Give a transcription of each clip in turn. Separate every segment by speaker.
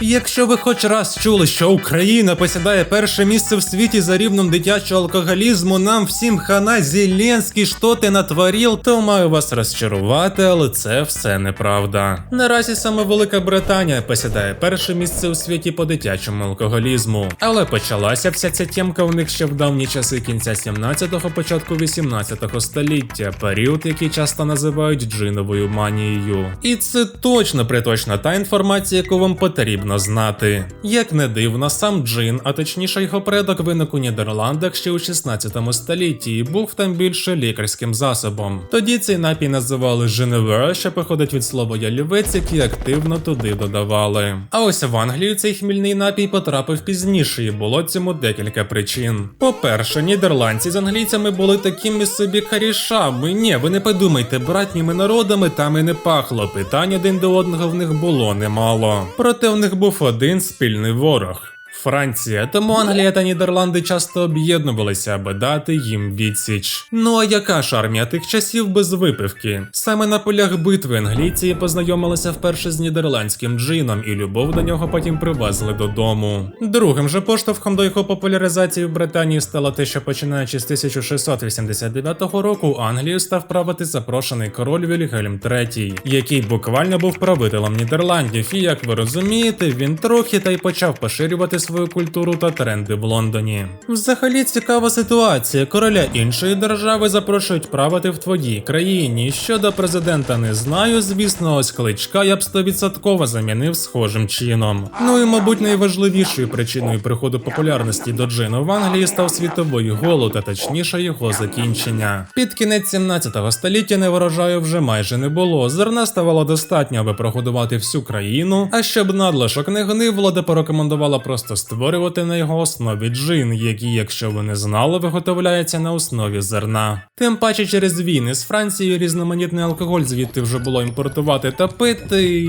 Speaker 1: Якщо ви хоч раз чули, що Україна посідає перше місце в світі за рівнем дитячого алкоголізму, нам всім хана Зеленський що ти натворив, то маю вас розчарувати, але це все неправда. Наразі саме Велика Британія посідає перше місце у світі по дитячому алкоголізму. Але почалася вся ця тємка у них ще в давні часи кінця 17-го, початку 18-го століття, період, який часто називають джиновою манією. І це точно приточна та інформація, яку вам потрібно знати. Як не дивно, сам джин, а точніше його предок виник у Нідерландах ще у 16 столітті і був там більше лікарським засобом. Тоді цей напій називали Женевер, що походить від слова ялівець, який активно туди додавали. А ось в Англію цей хмільний напій потрапив пізніше, і було цьому декілька причин. По-перше, нідерландці з англійцями були такими собі карішами. Ні, ви не подумайте, братніми народами там і не пахло. Питань один до одного в них було немало. Проте в них був один спільний ворог. Франція, тому Англія та Нідерланди часто об'єднувалися, аби дати їм відсіч. Ну а яка ж армія тих часів без випивки? Саме на полях битви англійці познайомилися вперше з нідерландським джином, і любов до нього потім привезли додому. Другим же поштовхом до його популяризації в Британії стало те, що починаючи з 1689 року Англію став правити запрошений король Вільгельм III, який буквально був правителем Нідерландів, і як ви розумієте, він трохи та й почав поширювати свою культуру та тренди в Лондоні. Взагалі цікава ситуація. Короля іншої держави запрошують правити в твоїй країні. Щодо президента не знаю, звісно, ось кличка я б стовідсотково замінив схожим чином. Ну і мабуть найважливішою причиною приходу популярності до джину в Англії став світовий голод, а точніше його закінчення. Під кінець 17 століття неврожаю вже майже не було. Зерна ставало достатньо, аби прогодувати всю країну. А щоб надлишок не гнив, влада порекомендувала просто створювати на його основі джин, який, якщо ви не знали, виготовляється на основі зерна. Тим паче через війни з Францією різноманітний алкоголь звідти вже було імпортувати та пити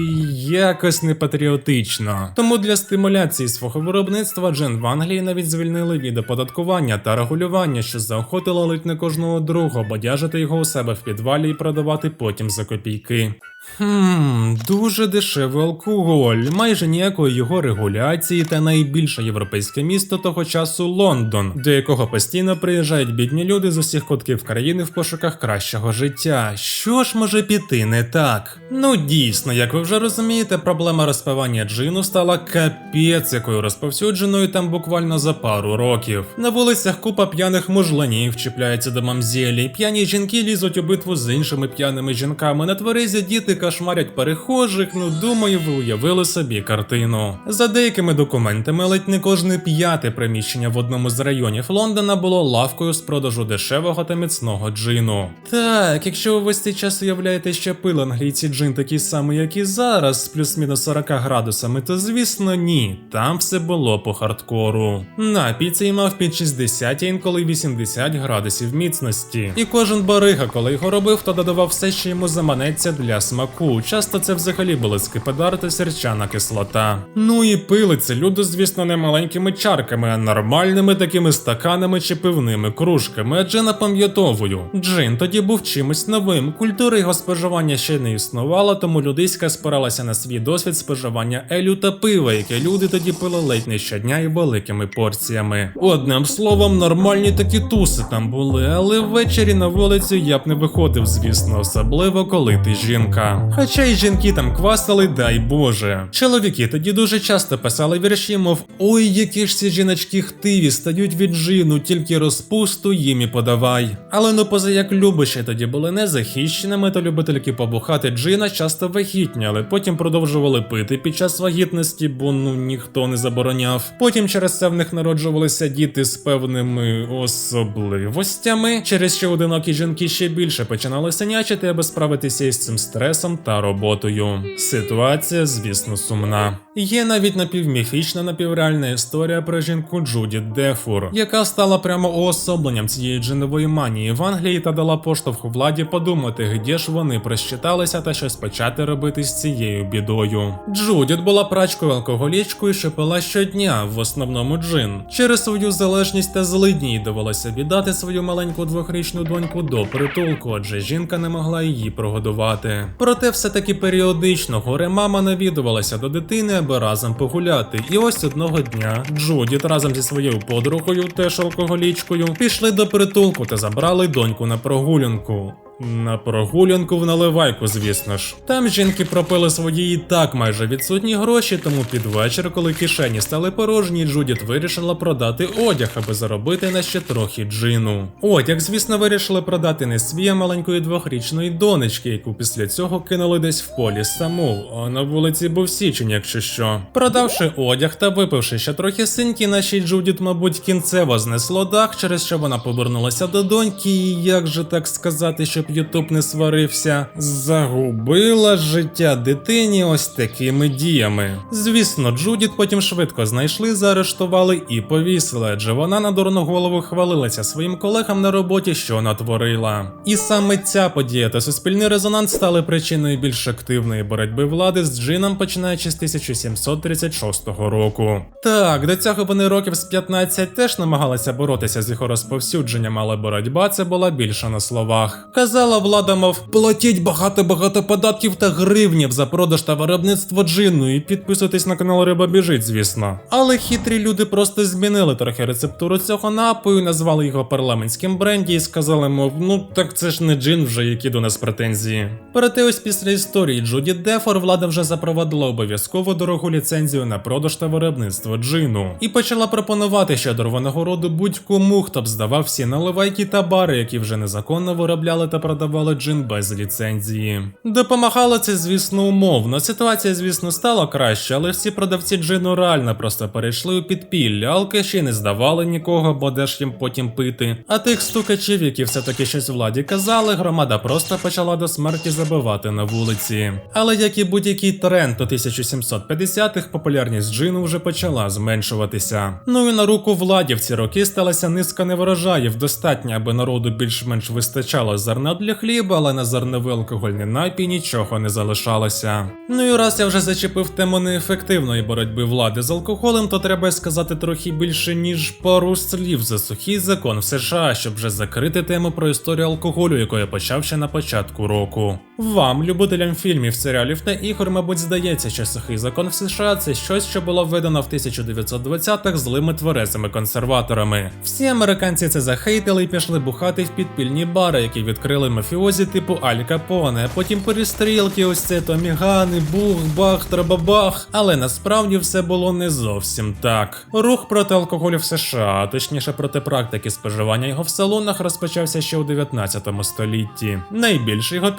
Speaker 1: якось не патріотично. Тому для стимуляції свого виробництва джин в Англії навіть звільнили від оподаткування та регулювання, що заохотило ледь не кожного другого бодяжити його у себе в підвалі і продавати потім за копійки. Хм, дуже дешевий алкоголь, майже ніякої його регуляції та найбільше європейське місто того часу Лондон, до якого постійно приїжджають бідні люди з усіх кутків країни в пошуках кращого життя. Що ж може піти не так? Ну дійсно, як ви вже розумієте, проблема розпивання джину стала капець якою розповсюдженою там буквально за пару років. На вулицях купа п'яних мужланів чіпляється до мамзелі, п'яні жінки лізуть у битву з іншими п'яними жінками, на тверезі діти кошмарять перехожих. Ну думаю, ви уявили собі картину. За деякими документами, ледь не кожне п'яте приміщення в одному з районів Лондона було лавкою з продажу дешевого та міцного джину. Так, якщо ви весь цей час уявляєте, що пили англійці джин такий самий, як і зараз, з плюс-мінус 40 градусами, то звісно ні. Там все було по хардкору. Напій цей мав під 60, а інколи 80 градусів міцності. І кожен барига, коли його робив, то додавав все, що йому заманеться для смаку. Часто це взагалі були скипидар та сірчана кислота. Ну і пили це люди, звісно, не маленькими чарками, а нормальними такими стаканами чи пивними кружками. Адже напам'ятовую, джин тоді був чимось новим. Культури його споживання ще не існувало, тому людиська спиралася на свій досвід споживання елю та пива, яке люди тоді пили ледь не щодня і великими порціями. Одним словом, нормальні такі туси там були, але ввечері на вулицю я б не виходив, звісно, особливо коли ти жінка. Хоча й жінки там квасили, дай Боже. Чоловіки тоді дуже часто писали вірші, мов ой, які ж ці жіночки хтиві, стають від жину, тільки розпусту їм і подавай. Але ну поза як любиші тоді були незахищеними, то любительки побухати джина часто вагітняли, потім продовжували пити під час вагітності, бо ну ніхто не забороняв. Потім через це в них народжувалися діти з певними особливостями, через що одинокі жінки ще більше починали синячити, аби справитися із цим стресом та роботою. Ситуація, звісно, сумна. Є навіть напівміфічна напівреальна історія про жінку Джуді Дефур, яка стала прямо уособленням цієї джинової манії в Англії та дала поштовх владі подумати, де ж вони просчиталися та щось почати робити з цією бідою. Джудіт була прачкою алкоголічкою, що пила щодня, в основному джин. Через свою залежність та злидні довелося віддати свою маленьку двохрічну доньку до притулку, адже жінка не могла її прогодувати. Проте все таки періодично горе мама навідувалася до дитини, аби разом погуляти. І ось одного дня Джудіт разом зі своєю подругою, теж алкоголічкою, пішли до притулку та забрали доньку на прогулянку. На прогулянку в наливайку, звісно ж. Там жінки пропили свої і так майже відсутні гроші, тому під вечір, коли кишені стали порожні, Джудіт вирішила продати одяг, аби заробити на ще трохи джину. Одяг, звісно, вирішили продати не свій, а маленької двохрічної донечки, яку після цього кинули десь в полі саму, а на вулиці був січень, якщо що. Продавши одяг та випивши ще трохи синьки, нашій Джудіт, мабуть, кінцево знесло дах, через що вона повернулася до доньки, і як же так сказати, щоб Ютуб не сварився, загубила життя дитині ось такими діями. Звісно, Джудіт потім швидко знайшли, заарештували і повісили, адже вона на дурну голову хвалилася своїм колегам на роботі, що натворила. І саме ця подія та суспільний резонанс стали причиною більш активної боротьби влади з джином, починаючи з 1736 року. Так, до цього вони років з 15 теж намагалися боротися з його розповсюдженням, але боротьба це була більше на словах. Казала влада, мов платіть багато-багато податків та гривнів за продаж та виробництво джину і підписуйтесь на канал Риба біжить, звісно. Але хитрі люди просто змінили трохи рецептуру цього напою, назвали його парламентським бренді і сказали, мов, ну так це ж не джин вже, які до нас претензії. Проте ось після історії Джуді Дефор влада вже запровадила обов'язково дорогу ліцензію на продаж та виробництво джину і почала пропонувати щодо винагороду будь-кому, хто б здавав всі наливайки та бари, які вже незаконно виробляли та продавали джин без ліцензії. Допомагало це, звісно, умовно. Ситуація, звісно, стала краще, але всі продавці джину реально просто перейшли у підпілля, алкаші не здавали нікого, бо де ж їм потім пити. А тих стукачів, які все-таки щось владі казали, громада просто почала до смерті забивати на вулиці. Але як і будь-який тренд до 1750-х, популярність джину вже почала зменшуватися. Ну і на руку владі в ці роки сталася низка неврожаїв, достатньо, аби народу більш-менш вистачало зерна для хліба, але на зерновий алкогольний напій нічого не залишалося. Ну і раз я вже зачепив тему неефективної боротьби влади з алкоголем, то треба сказати трохи більше, ніж пару слів за сухий закон в США, щоб вже закрити тему про історію алкоголю, яку я почав ще на початку року. Вам, любителям фільмів, серіалів та ігор, мабуть, здається, що сухий закон в США це щось, що було введено в 1920-х злими тверезими консерваторами. Всі американці це захейтили і пішли бухати в підпільні бари, які відкрили мафіозі типу Аль Капоне, потім перестрілки, ось це томігани, бух, бах, трабабах. Але насправді все було не зовсім так. Рух проти алкоголю в США, а точніше проти практики споживання його в салонах, розпочався ще у 19 столітті. Найбільше його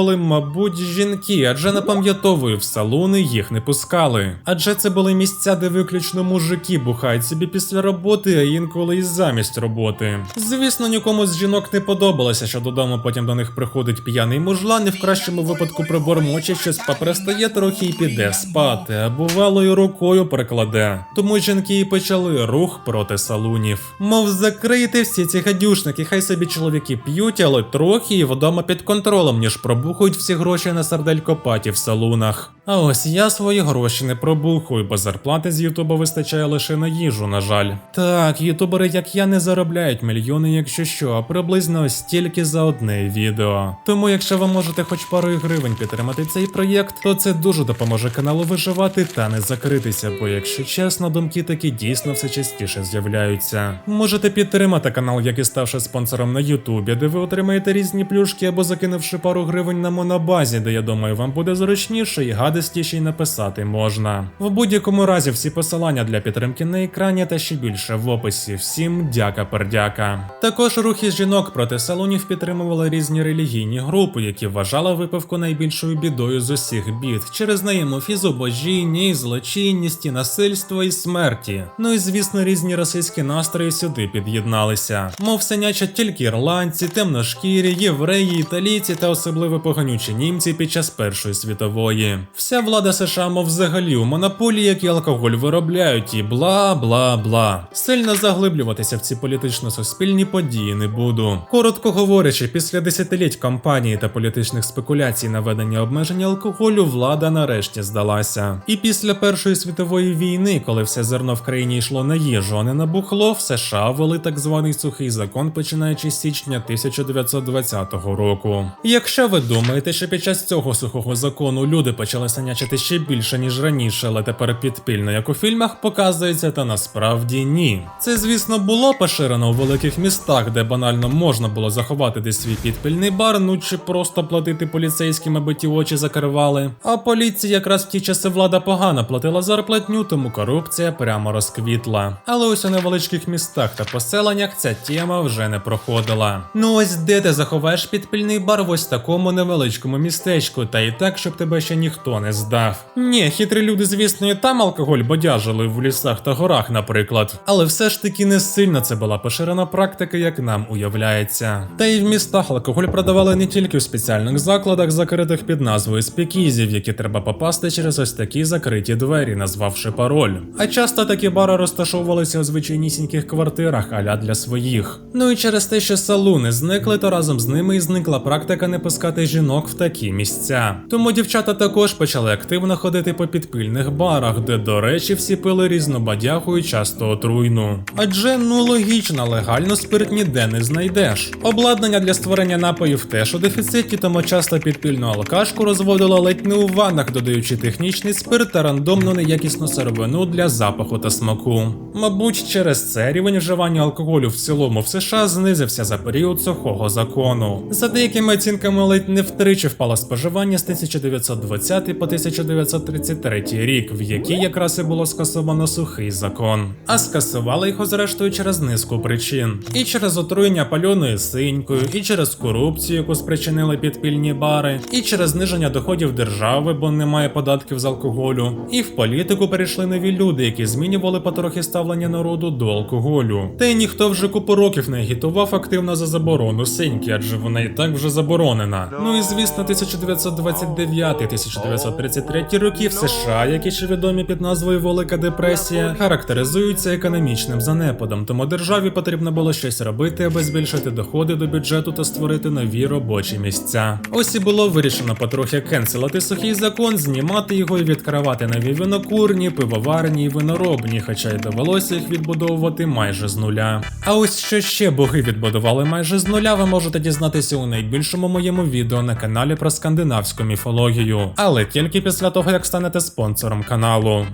Speaker 1: підтримували, мабуть, жінки, адже напам'ятовую, в салони їх не пускали. Адже це були місця, де виключно мужики бухають собі після роботи, а інколи і замість роботи. Звісно, нікому з жінок не подобалося, що додому потім до них приходить п'яний мужлан і в кращому випадку прибормоче щось попристає трохи і піде спати, а бувало й рукою прикладе. Тому жінки і почали рух проти салунів. Мов закрийте всі ці гадюшники, хай собі чоловіки п'ють, але трохи і вдома під контролем, ніж пробухують всі гроші на сарделькопаті в салунах. А ось я свої гроші не пробухую, бо зарплати з Ютуба вистачає лише на їжу, на жаль. Так, ютубери, як я, не заробляють мільйони, якщо що, а приблизно стільки за одне відео. Тому, якщо ви можете хоч парою гривень підтримати цей проєкт, то це дуже допоможе каналу виживати та не закритися, бо якщо чесно, думки такі дійсно все частіше з'являються. Можете підтримати канал, як і ставши спонсором на Ютубі, де ви отримаєте різні плюшки або закинувши пару гривень на монобазі, де я думаю, вам буде зручніше і гадостіше й написати можна. В будь-якому разі всі посилання для підтримки на екрані та ще більше в описі. Всім дяка пердяка. Також рухи жінок проти салонів підтримували різні релігійні групи, які вважали випивку найбільшою бідою з усіх бід. Через неї і зубожіння, і злочинність, і насильство, і смерті. Ну і звісно, різні російські настрої сюди під'єдналися. Мов синячать тільки ірландці, темношкірі, євреї, італійці та особливо поганючі німці під час Першої світової. Вся влада США, мов взагалі у монополії, які алкоголь виробляють, і бла бла бла. Сильно заглиблюватися в ці політично-суспільні події не буду. Коротко говорячи, після десятиліть кампанії та політичних спекуляцій на ведення обмеження алкоголю, влада нарешті здалася. І після Першої світової війни, коли все зерно в країні йшло на їжу, а не на бухло, в США ввели так званий сухий закон, починаючи з січня 1920 року. Якщо ви думаєте, думаєте, що під час цього сухого закону люди почали санячити ще більше, ніж раніше, але тепер підпільно, як у фільмах, показується, та насправді ні. Це, звісно, було поширено у великих містах, де банально можна було заховати десь свій підпільний бар, ну чи просто платити поліцейським, аби ті очі закривали. А поліції якраз в ті часи влада погано платила зарплатню, тому корупція прямо розквітла. Але ось у невеличких містах та поселеннях ця тема вже не проходила. Ну ось де ти заховаєш підпільний бар в ось такому невеличкому містечку, та і так, щоб тебе ще ніхто не здав. Ні, хитрі люди, звісно, і там алкоголь бодяжили в лісах та горах, наприклад. Але все ж таки не сильно це була поширена практика, як нам уявляється. Та й в містах алкоголь продавали не тільки в спеціальних закладах, закритих під назвою спікізів, які треба попасти через ось такі закриті двері, назвавши пароль. А часто такі бари розташовувалися у звичайнісіньких квартирах, аля для своїх. Ну і через те, що салуни зникли, то разом з ними і зникла практика не пускати жінок в такі місця. Тому дівчата також почали активно ходити по підпільних барах, де, до речі, всі пили різнобадяху і часто отруйну. Адже ну логічно, легально спирт ніде не знайдеш. Обладнання для створення напоїв теж у дефіциті, тому часто підпільну алкашку розводила ледь не у ваннах, додаючи технічний спирт та рандомну неякісну сировину для запаху та смаку. Мабуть, через це рівень вживання алкоголю в цілому в США знизився за період сухого закону. За деякими оцінками ледь не втричі впало споживання з 1920 по 1933 рік, в який якраз і було скасовано сухий закон. А скасували його зрештою через низку причин: і через отруєння пальоною синькою, і через корупцію, яку спричинили підпільні бари, і через зниження доходів держави, бо немає податків з алкоголю. І в політику перейшли нові люди, які змінювали потрохи ставлення народу до алкоголю. Та й ніхто вже купу років не агітував активно за заборону синьки, адже вона і так вже заборонена. Ну і звісно, 1929-1933 роки в США, які ще відомі під назвою Велика депресія, характеризуються економічним занепадом, тому державі потрібно було щось робити, аби збільшити доходи до бюджету та створити нові робочі місця. Ось і було вирішено потрохи кенселити сухий закон, знімати його і відкривати нові винокурні, пивоварні і виноробні, хоча й довелося їх відбудовувати майже з нуля. А ось що ще боги відбудували майже з нуля, ви можете дізнатися у найбільшому моєму відео на каналі про скандинавську міфологію, але тільки після того, як станете спонсором каналу.